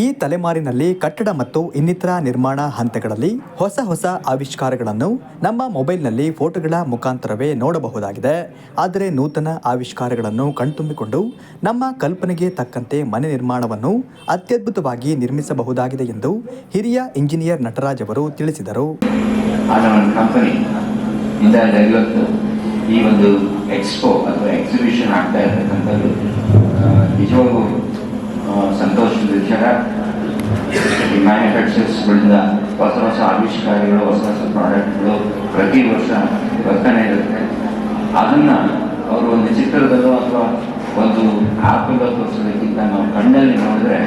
ಈ ತಲೆಮಾರಿನಲ್ಲಿ ಕಟ್ಟಡ ಮತ್ತು ಇನ್ನಿತರ ನಿರ್ಮಾಣ ಹಂತಗಳಲ್ಲಿ ಹೊಸ ಹೊಸ ಆವಿಷ್ಕಾರಗಳನ್ನು ನಮ್ಮ ಮೊಬೈಲ್ನಲ್ಲಿ ಫೋಟೋಗಳ ಮುಖಾಂತರವೇ ನೋಡಬಹುದಾಗಿದೆ. ಆದರೆ ನೂತನ ಆವಿಷ್ಕಾರಗಳನ್ನು ಕಣ್ತುಂಬಿಕೊಂಡು ನಮ್ಮ ಕಲ್ಪನೆಗೆ ತಕ್ಕಂತೆ ಮನೆ ನಿರ್ಮಾಣವನ್ನು ಅತ್ಯದ್ಭುತವಾಗಿ ನಿರ್ಮಿಸಬಹುದಾಗಿದೆ ಎಂದು ಹಿರಿಯ ಇಂಜಿನಿಯರ್ ನಟರಾಜ್ ಅವರು ತಿಳಿಸಿದರು. ಈ ಒಂದು ಎಕ್ಸ್ಪೋ ಅಥವಾ ಎಕ್ಸಿಬಿಷನ್ ಆಗ್ತಾ ಇರತಕ್ಕಂಥದ್ದು ನಿಜವಾಗೂ ಸಂತೋಷದ ವಿಚಾರ ಈ ಮ್ಯಾನುಫ್ಯಾಕ್ಚರ್ಸ್ಗಳಿಂದ ಹೊಸ ಹೊಸ ಆವಿಷ್ಕಾರಗಳು ಹೊಸ ಹೊಸ ಪ್ರಾಡಕ್ಟ್ಗಳು ಪ್ರತಿ ವರ್ಷ ಬರ್ತಾನೆ ಇರುತ್ತೆ. ಅದನ್ನ ಅವರು ಒಂದು ಚಿತ್ರದಲ್ಲೋ ಅಥವಾ ಒಂದು ಆ್ಯಪಲ್ಲೋ ತೋರಿಸೋದಕ್ಕಿಂತ ನಾವು ಕಣ್ಣಲ್ಲಿ ನೋಡಿದ್ರೆ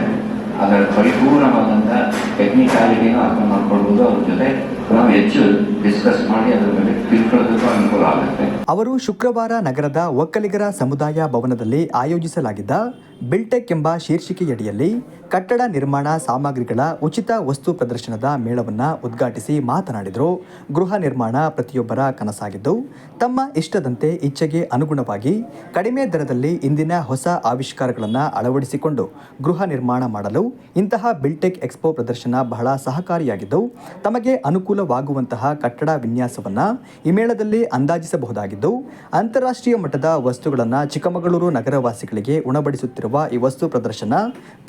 ಅದರ ಪರಿಪೂರ್ಣವಾದಂಥ ಟೆಕ್ನಿಕಾಲಿಟಿನೂ ಅರ್ಥ ಮಾಡ್ಕೊಳ್ಬೋದು. ಅವ್ರ ಜೊತೆ ನಾವು ಹೆಚ್ಚು ಡಿಸ್ಕಸ್ ಮಾಡಿ ಅದರ ಮೇಲೆ ತಿಳ್ಕೊಳ್ಳೋದಕ್ಕೂ ಅನುಕೂಲ ಆಗುತ್ತೆ. ಅವರು ಶುಕ್ರವಾರ ನಗರದ ಒಕ್ಕಲಿಗರ ಸಮುದಾಯ ಭವನದಲ್ಲಿ ಆಯೋಜಿಸಲಾಗಿದ್ದ ಬಿಲ್ಟೆಕ್ ಎಂಬ ಶೀರ್ಷಿಕೆಯಡಿಯಲ್ಲಿ ಕಟ್ಟಡ ನಿರ್ಮಾಣ ಸಾಮಗ್ರಿಗಳ ಉಚಿತ ವಸ್ತು ಪ್ರದರ್ಶನದ ಮೇಳವನ್ನು ಉದ್ಘಾಟಿಸಿ ಮಾತನಾಡಿದರು. ಗೃಹ ನಿರ್ಮಾಣ ಪ್ರತಿಯೊಬ್ಬರ ಕನಸಾಗಿದ್ದು, ತಮ್ಮ ಇಷ್ಟದಂತೆ ಇಚ್ಛೆಗೆ ಅನುಗುಣವಾಗಿ ಕಡಿಮೆ ದರದಲ್ಲಿ ಇಂದಿನ ಹೊಸ ಆವಿಷ್ಕಾರಗಳನ್ನು ಅಳವಡಿಸಿಕೊಂಡು ಗೃಹ ನಿರ್ಮಾಣ ಮಾಡಲು ಇಂತಹ ಬಿಲ್ಟೆಕ್ ಎಕ್ಸ್ಪೋ ಪ್ರದರ್ಶನ ಬಹಳ ಸಹಕಾರಿಯಾಗಿದ್ದು, ತಮಗೆ ಅನುಕೂಲವಾಗುವಂತಹ ಕಟ್ಟಡ ವಿನ್ಯಾಸವನ್ನು ಈ ಮೇಳದಲ್ಲಿ ಅಂದಾಜಿಸಬಹುದಾಗಿದ್ದು, ಅಂತಾರಾಷ್ಟ್ರೀಯ ಮಟ್ಟದ ವಸ್ತುಗಳನ್ನು ಚಿಕ್ಕಮಗಳೂರು ನಗರವಾಸಿಗಳಿಗೆ ಉಣಬಡಿಸುತ್ತಿರುವ ಈ ವಸ್ತು ಪ್ರದರ್ಶನ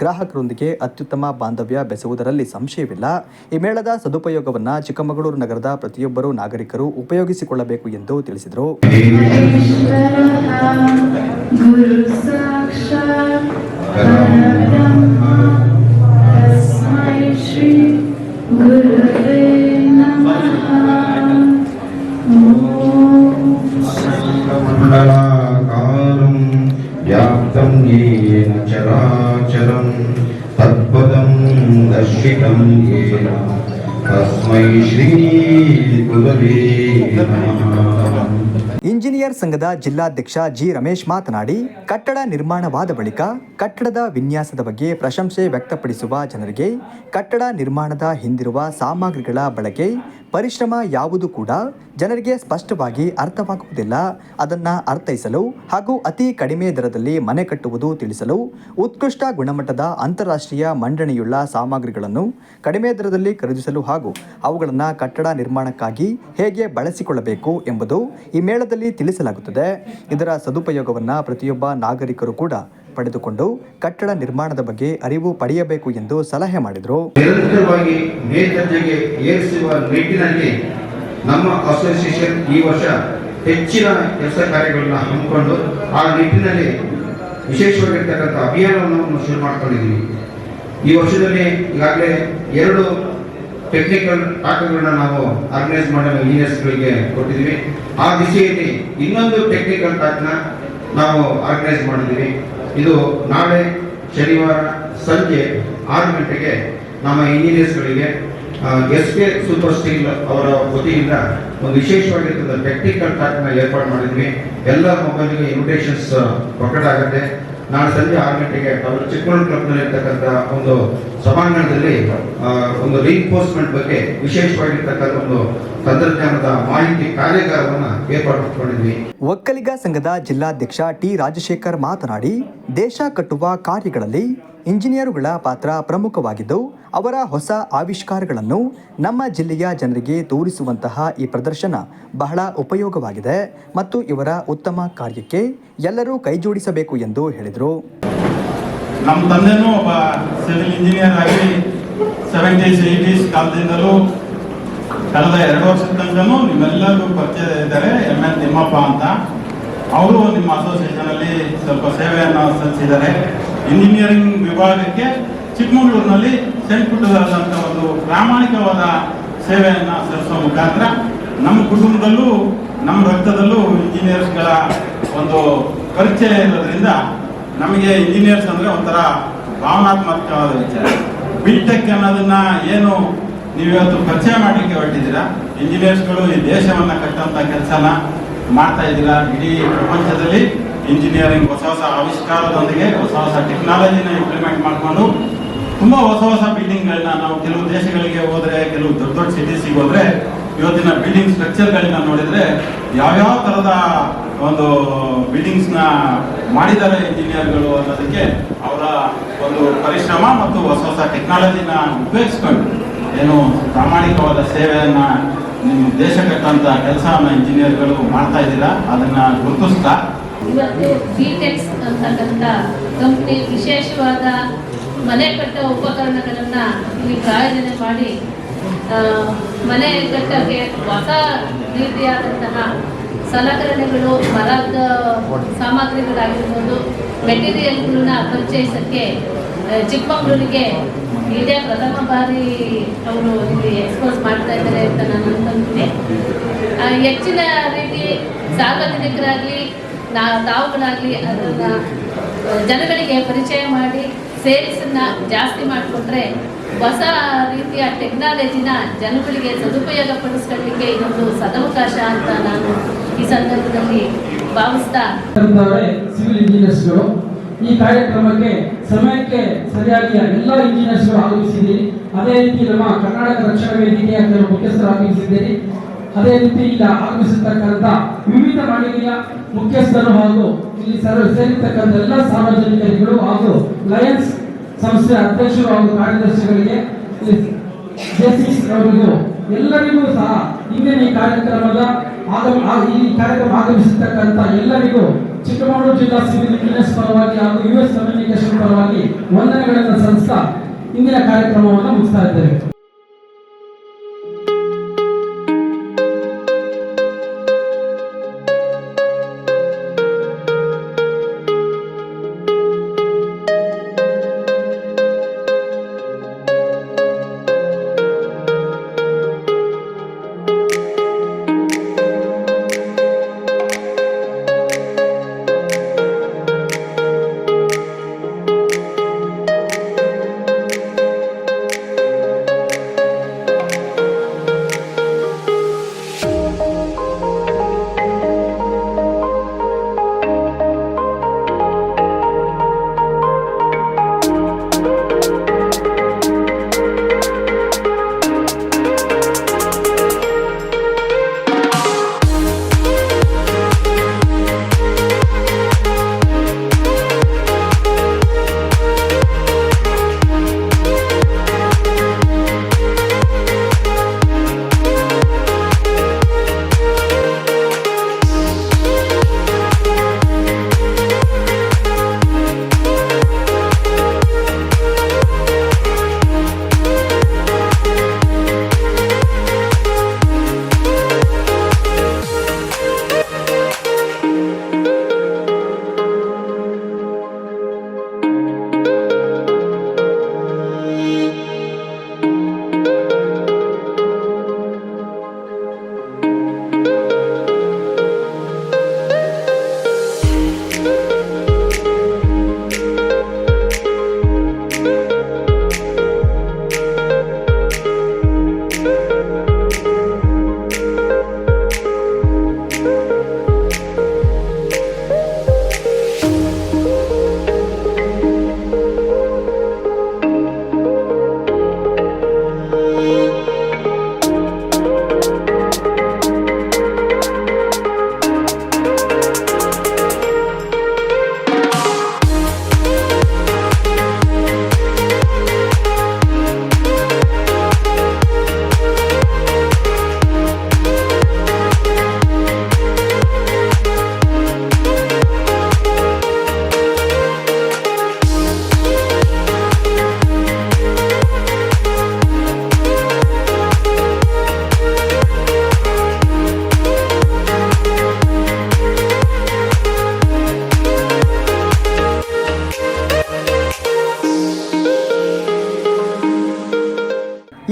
ಗ್ರಾಹಕರೊಂದಿಗೆ ಅತ್ಯುತ್ತಮ ಬಾಂಧವ್ಯ ಬೆಸೆಯುವುದರಲ್ಲಿ ಸಂಶಯವಿಲ್ಲ. ಈ ಮೇಳದ ಸದುಪಯೋಗವನ್ನು ಚಿಕ್ಕಮಗಳೂರು ನಗರದ ಪ್ರತಿಯೊಬ್ಬರು ನಾಗರಿಕರು ಉಪಯೋಗಿಸಿಕೊಳ್ಳಬೇಕು ಎಂದು ತಿಳಿಸಿದರು. दर्शितं येन तस्मै श्रीगुरवे नमः ಇಂಜಿನಿಯರ್ ಸಂಘದ ಜಿಲ್ಲಾಧ್ಯಕ್ಷ ಜಿ ರಮೇಶ್ ಮಾತನಾಡಿ ಕಟ್ಟಡ ನಿರ್ಮಾಣವಾದ ಬಳಿಕ ಕಟ್ಟಡದ ವಿನ್ಯಾಸದ ಬಗ್ಗೆ ಪ್ರಶಂಸೆ ವ್ಯಕ್ತಪಡಿಸುವ ಜನರಿಗೆ ಕಟ್ಟಡ ನಿರ್ಮಾಣದ ಹಿಂದಿರುವ ಸಾಮಗ್ರಿಗಳ ಬಳಕೆ ಪರಿಶ್ರಮ ಯಾವುದು ಕೂಡ ಜನರಿಗೆ ಸ್ಪಷ್ಟವಾಗಿ ಅರ್ಥವಾಗುವುದಿಲ್ಲ. ಅದನ್ನು ಅರ್ಥೈಸಲು ಹಾಗೂ ಅತಿ ಕಡಿಮೆ ದರದಲ್ಲಿ ಮನೆ ಕಟ್ಟುವುದು ತಿಳಿಸಲು ಉತ್ಕೃಷ್ಟ ಗುಣಮಟ್ಟದ ಅಂತಾರಾಷ್ಟ್ರೀಯ ಮಂಡನೆಯುಳ್ಳ ಸಾಮಗ್ರಿಗಳನ್ನು ಕಡಿಮೆ ದರದಲ್ಲಿ ಖರೀದಿಸಲು ಹಾಗೂ ಅವುಗಳನ್ನು ಕಟ್ಟಡ ನಿರ್ಮಾಣಕ್ಕಾಗಿ ಹೇಗೆ ಬಳಸಿಕೊಳ್ಳಬೇಕು ಎಂಬುದು ಈ ಮೇಳದಲ್ಲಿ ತಿಳಿಸಲಾಗುತ್ತದೆ. ಇದರ ಸದುಪಯೋಗವನ್ನು ಪ್ರತಿಯೊಬ್ಬ ನಾಗರಿಕರು ಕೂಡ ಪಡೆದುಕೊಂಡು ಕಟ್ಟಡ ನಿರ್ಮಾಣದ ಬಗ್ಗೆ ಅರಿವು ಪಡೆಯಬೇಕು ಎಂದು ಸಲಹೆ ಮಾಡಿದರು. ನಿರಂತರವಾಗಿ ಮೇಲ್ದರ್ಜೆಗೆ ಏರಿಸುವ ನಿಟ್ಟಿನಲ್ಲಿ ನಮ್ಮ ಅಸೋಸಿಯೇಷನ್ ಈ ವರ್ಷ ಹೆಚ್ಚಿನ ಕೆಲಸ ಕಾರ್ಯಗಳನ್ನ ಹಮ್ಮಿಕೊಂಡು ಆ ನಿಟ್ಟಿನಲ್ಲಿ ವಿಶೇಷವಾಗಿರ್ತಕ್ಕಂಥ ಅಭಿಯಾನವನ್ನು ಶುರು ಮಾಡ್ಕೊಂಡಿದ್ದೀವಿ. ಈ ವರ್ಷದಲ್ಲಿ ಈಗಾಗಲೇ ಎರಡು ಟೆಕ್ನಿಕಲ್ ಟಾಕ್ಗಳನ್ನ ನಾವು ಆರ್ಗನೈಸ್ ಮಾಡಲು ಇಂಜಿನಿಯರ್ಸ್ಗಳಿಗೆ ಕೊಟ್ಟಿದ್ದೀವಿ. ಆ ದಿಶೆಯಲ್ಲಿ ಇನ್ನೊಂದು ಟೆಕ್ನಿಕಲ್ ಟಾಕ್ನ ನಾವು ಆರ್ಗನೈಸ್ ಮಾಡಿದ್ದೀವಿ. ಇದು ನಾಳೆ ಶನಿವಾರ ಸಂಜೆ ಆರು ಗಂಟೆಗೆ ನಮ್ಮ ಇಂಜಿನಿಯರ್ಸ್ಗಳಿಗೆ ಎಸ್ ಕೆ ಸೂಪರ್ ಸ್ಟೀಲ್ ಅವರ ವತಿಯಿಂದ ಒಂದು ವಿಶೇಷವಾಗಿರ್ತಕ್ಕಂಥ ಟೆಕ್ನಿಕಲ್ ಟಾಕ್ನ ಏರ್ಪಾಡು ಮಾಡಿದ್ವಿ. ಎಲ್ಲ ಮೊಬೈಲ್ಗೆ ಇನ್ವಿಟೇಷನ್ಸ್ ಪ್ರಕಟ ಆಗುತ್ತೆ. ನಾಳೆ ಸಂಜೆ ಆರು ಗಂಟೆಗೆ ಅವರು ಕ್ಲಬ್ನಲ್ಲಿ ಇರ್ತಕ್ಕಂಥ ಒಂದು ಸಭಾಂಗಣದಲ್ಲಿ ಒಂದು ರೀಇನ್ಫೋರ್ಸ್ಮೆಂಟ್ ಬಗ್ಗೆ ವಿಶೇಷವಾಗಿರ್ತಕ್ಕಂಥ ಒಂದು ತಂತ್ರಜ್ಞಾನದ ಮಾಹಿತಿ ಕಾರ್ಯಾಗಾರವನ್ನು ಏರ್ಪಡಿಸಿಕೊಂಡಿದ್ವಿ ಒಕ್ಕಲಿಗ ಸಂಘದ ಜಿಲ್ಲಾಧ್ಯಕ್ಷ ಟಿ ರಾಜಶೇಖರ್ ಮಾತನಾಡಿ ದೇಶ ಕಟ್ಟುವ ಕಾರ್ಯಗಳಲ್ಲಿ ಇಂಜಿನಿಯರುಗಳ ಪಾತ್ರ ಪ್ರಮುಖವಾಗಿದ್ದು ಅವರ ಹೊಸ ಆವಿಷ್ಕಾರಗಳನ್ನು ನಮ್ಮ ಜಿಲ್ಲೆಯ ಜನರಿಗೆ ತೋರಿಸುವಂತಹ ಈ ಪ್ರದರ್ಶನ ಬಹಳ ಉಪಯೋಗವಾಗಿದೆ ಮತ್ತು ಇವರ ಉತ್ತಮ ಕಾರ್ಯಕ್ಕೆ ಎಲ್ಲರೂ ಕೈಜೋಡಿಸಬೇಕು ಎಂದು ಹೇಳಿದರು. ನಮ್ಮ ತಂದೆನೂ ಒಬ್ಬ ಸಿವಿಲ್ ಇಂಜಿನಿಯರ್ ಆಗಿ ಸೆವೆಂಟೀಸ್ ಏಯ್ಟೀಸ್ ಕಾಲದಿಂದಲೂ ಕಳೆದ ಎರಡು ವರ್ಷದ ತನಕನೂ ನಿಮ್ಮೆಲ್ಲರಿಗೂ ಪರಿಚಯ ಇದ್ದಾರೆ ಎಂ ಎನ್ ತಿಮ್ಮಪ್ಪ ಅಂತ. ಅವರು ನಿಮ್ಮ ಅಸೋಸಿಯೇಷನ್ ಅಲ್ಲಿ ಸ್ವಲ್ಪ ಸೇವೆಯನ್ನು ಸಲ್ಲಿಸಿದ್ದಾರೆ. ಇಂಜಿನಿಯರಿಂಗ್ ವಿಭಾಗಕ್ಕೆ ಚಿಕ್ಕಮಗಳೂರಿನಲ್ಲಿ ಸೆಂಟ್ ಪುಟ್ಟದಾದಂಥ ಒಂದು ಪ್ರಾಮಾಣಿಕವಾದ ಸೇವೆಯನ್ನು ಸಲ್ಲಿಸುವ ಮುಖಾಂತರ ನಮ್ಮ ಕುಟುಂಬದಲ್ಲೂ, ನಮ್ಮ ರಕ್ತದಲ್ಲೂ ಇಂಜಿನಿಯರ್ಸ್ಗಳ ಒಂದು ಪರಿಚಯ ಇರೋದ್ರಿಂದ ನಮಗೆ ಇಂಜಿನಿಯರ್ಸ್ ಅಂದರೆ ಒಂಥರ ಭಾವನಾತ್ಮಕವಾದ ವಿಚಾರ. ಬಿಟೆಕ್ ಅನ್ನೋದನ್ನ ಏನು ನೀವಿವತ್ತು ಪರಿಚಯ ಮಾಡಲಿಕ್ಕೆ ಹೊರಟಿದ್ದೀರಾ? ಇಂಜಿನಿಯರ್ಸ್ಗಳು ಈ ದೇಶವನ್ನು ಕಟ್ಟುವಂಥ ಕೆಲಸನ ಮಾಡ್ತಾ ಇದ್ದೀರಾ? ಇಡೀ ಪ್ರಪಂಚದಲ್ಲಿ ಇಂಜಿನಿಯರಿಂಗ್ ಹೊಸ ಹೊಸ ಆವಿಷ್ಕಾರದೊಂದಿಗೆ, ಹೊಸ ಹೊಸ ಟೆಕ್ನಾಲಜಿನ ಇಂಪ್ಲಿಮೆಂಟ್ ಮಾಡಿಕೊಂಡು ತುಂಬ ಹೊಸ ಹೊಸ ಬಿಲ್ಡಿಂಗ್ಗಳನ್ನ ನಾವು ಕೆಲವು ದೇಶಗಳಿಗೆ ಹೋದ್ರೆ, ಕೆಲವು ದೊಡ್ಡ ದೊಡ್ಡ ಸಿಟೀಸಿಗೆ ಹೋದರೆ, ಇವತ್ತಿನ ಬಿಲ್ಡಿಂಗ್ ಸ್ಟ್ರಕ್ಚರ್ಗಳನ್ನ ನೋಡಿದ್ರೆ ಯಾವ್ಯಾವ ಥರದ ಒಂದು ಬಿಲ್ಡಿಂಗ್ಸ್ನ ಮಾಡಿದ್ದಾರೆ ಇಂಜಿನಿಯರ್ಗಳು ಅನ್ನೋದಕ್ಕೆ ಅವರ ಒಂದು ಪರಿಶ್ರಮ ಮತ್ತು ಹೊಸ ಹೊಸ ಟೆಕ್ನಾಲಜಿನ ಉಪಯೋಗಿಸ್ಕೊಂಡು ಏನು ಪ್ರಾಮಾಣಿಕವಾದ ಸೇವೆಯನ್ನು ನಿಮ್ಮ ದೇಶ ಕಟ್ಟಂತ ಕೆಲಸವನ್ನ ಇಂಜಿನಿಯರ್ಗಳು ಮಾಡ್ತಾ ಇದ್ದೀರಾ? ಅದನ್ನ ಗುರುತಿಸ್ತಾ? ಇವತ್ತು ಬಿಟೆಕ್ಸ್ ಅಂತಕ್ಕಂಥ ಕಂಪ್ನಿ ವಿಶೇಷವಾದ ಮನೆ ಕಟ್ಟ ಉಪಕರಣಗಳನ್ನು ಇಲ್ಲಿ ಪ್ರಾಯೋಜನೆ ಮಾಡಿ ಮನೆ ಕಟ್ಟಕ್ಕೆ ಹೊಸ ರೀತಿಯಾದಂತಹ ಸಲಕರಣೆಗಳು, ಮರದ ಸಾಮಗ್ರಿಗಳಾಗಿರ್ಬೋದು ಮೆಟೀರಿಯಲ್ಗಳನ್ನ ಪರಿಚಯಿಸೋಕ್ಕೆ ಚಿಕ್ಕಮಗಳೂರಿಗೆ ಇದೇ ಪ್ರಥಮ ಬಾರಿ ಅವರು ಇಲ್ಲಿ ಎಕ್ಸ್ಪೋಸ್ ಮಾಡ್ತಾ ಇದ್ದಾರೆ ಅಂತ ನಾನು ಅನ್ಕೊಂತೀನಿ. ಹೆಚ್ಚಿನ ರೀತಿ ಸಾರ್ವಜನಿಕರಾಗಲಿ, ನಾ, ತಾವುಗಳಾಗಲಿ ಅದನ್ನು ಜನಗಳಿಗೆ ಪರಿಚಯ ಮಾಡಿ ಸೇಲ್ಸನ್ನ ಜಾಸ್ತಿ ಮಾಡಿಕೊಂಡ್ರೆ ಹೊಸ ರೀತಿಯ ಟೆಕ್ನಾಲಜಿನ ಜನಗಳಿಗೆ ಸದುಪಯೋಗ ಪಡಿಸ್ಕೊಳ್ಳಿಕ್ಕೆ ಇದೊಂದು ಸದವಕಾಶ ಅಂತ ನಾನು ಈ ಸಂದರ್ಭದಲ್ಲಿ ಭಾವಿಸ್ತಾ ಸಿವಿಲ್ ಇಂಜಿನಿಯರ್ಸ್ಗಳು ಈ ಕಾರ್ಯಕ್ರಮಕ್ಕೆ ಸಮಯಕ್ಕೆ ಸರಿಯಾಗಿ ಎಲ್ಲ ಇಂಜಿನಿಯರ್ಸ್ಗಳು ಆಗಮಿಸಿದ್ದೀರಿ. ಅದೇ ರೀತಿ ನಮ್ಮ ಕರ್ನಾಟಕ ರಕ್ಷಣಾ ವೇದಿಕೆಯ ಕೆಲವು ಮುಖ್ಯಸ್ಥರು ಆಗಮಿಸಿದ್ದೀರಿ ಅದೇ ರೀತಿ ಈಗ ಆಗಮಿಸಿರ್ತಕ್ಕಂಥ ವಿವಿಧ ಮಂಡಳಿಯ ಮುಖ್ಯಸ್ಥರು ಹಾಗೂ ಇಲ್ಲಿ ಸರ್, ಸೇರಿರ್ತಕ್ಕಂಥ ಎಲ್ಲ ಸಾರ್ವಜನಿಕರಿಗಳು ಹಾಗೂ ಲಯನ್ಸ್ ಸಂಸ್ಥೆ ಅಧ್ಯಕ್ಷರು ಹಾಗೂ ಕಾರ್ಯದರ್ಶಿಗಳಿಗೆ ಎಲ್ಲರಿಗೂ ಸಹ ಇಂದಿನ ಈ ಕಾರ್ಯಕ್ರಮದ ಈ ಕಾರ್ಯಕ್ರಮ ಆಗಮಿಸಿರ್ತಕ್ಕಂಥ ಎಲ್ಲರಿಗೂ ಚಿಕ್ಕಮಗಳೂರು ಜಿಲ್ಲಾ ಸಿವಿಲ್ ಇಂಜಿನಿಯರ್ಸ್ ಪರವಾಗಿ ಹಾಗೂ ಯು ಎಸ್ ಕಮ್ಯುನಿಕೇಶನ್ ಪರವಾಗಿ ವಂದನೆಗಳನ್ನು ಸಲ್ಲಿಸ್ತಾ ಇಂದಿನ ಕಾರ್ಯಕ್ರಮವನ್ನು ಮುಗಿಸ್ತಾ ಇದ್ದೇವೆ.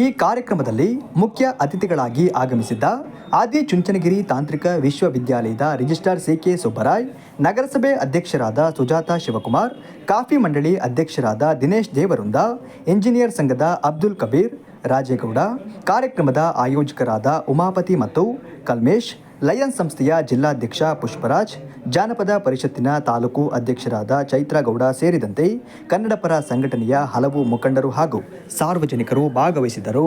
ಈ ಕಾರ್ಯಕ್ರಮದಲ್ಲಿ ಮುಖ್ಯ ಅತಿಥಿಗಳಾಗಿ ಆಗಮಿಸಿದ್ದ ಆದಿಚುಂಚನಗಿರಿ ತಾಂತ್ರಿಕ ವಿಶ್ವವಿದ್ಯಾಲಯದ ರಿಜಿಸ್ಟ್ರಾರ್ ಸಿ ಕೆ ಸುಬ್ಬರಾಯ್, ನಗರಸಭೆ ಅಧ್ಯಕ್ಷರಾದ ಸುಜಾತ ಶಿವಕುಮಾರ್, ಕಾಫಿ ಮಂಡಳಿ ಅಧ್ಯಕ್ಷರಾದ ದಿನೇಶ್ ದೇವರುಂದ ಇಂಜಿನಿಯರ್ ಸಂಘದ ಅಬ್ದುಲ್ ಕಬೀರ್, ರಾಜೇಗೌಡ, ಕಾರ್ಯಕ್ರಮದ ಆಯೋಜಕರಾದ ಉಮಾಪತಿ ಮತ್ತು ಕಲ್ಮೇಶ್ ಲಯನ್ಸ್ ಸಂಸ್ಥೆಯ ಜಿಲ್ಲಾಧ್ಯಕ್ಷ ಪುಷ್ಪರಾಜ್, ಜಾನಪದ ಪರಿಷತ್ತಿನ ತಾಲೂಕು ಅಧ್ಯಕ್ಷರಾದ ಚೈತ್ರಗೌಡ ಸೇರಿದಂತೆ ಕನ್ನಡಪರ ಸಂಘಟನೆಯ ಹಲವು ಮುಖಂಡರು ಹಾಗೂ ಸಾರ್ವಜನಿಕರು ಭಾಗವಹಿಸಿದರು